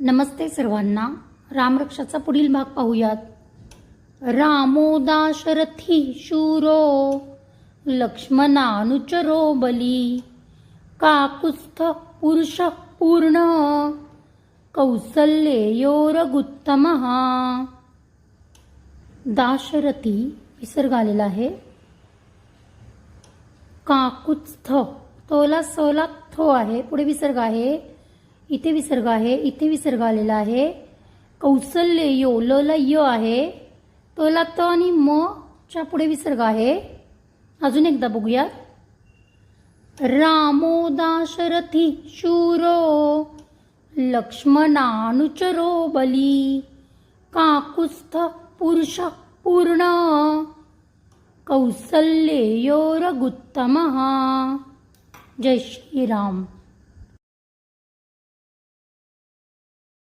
नमस्ते सर्वांना. रामरक्षाचा पुढील भाग पाहूयात. रामो दाशरथी शूरो लक्ष्मणानुचरो बली काकुस्थ पुरुष पूर्ण कौसल्येयोरगुत्तम. दाशरथी विसर्ग आलेला आहे. काकुत्स्थ तोला सोला थो आहे. पुढे विसर्ग आहे. इथे विसर्ग आहे इथे विसर्ग आलेला आहे. कौसल्य यो लला य आहे. तोला त आणि म च्या पुढे विसर्ग आहे. अजून एकदा बघूयात रामो दाशरथी शूरो लक्ष्मणानुचरो बली काकुस्थ पुरुष पूर्ण कौसल्येयोरगुत्तम जय श्रीराम.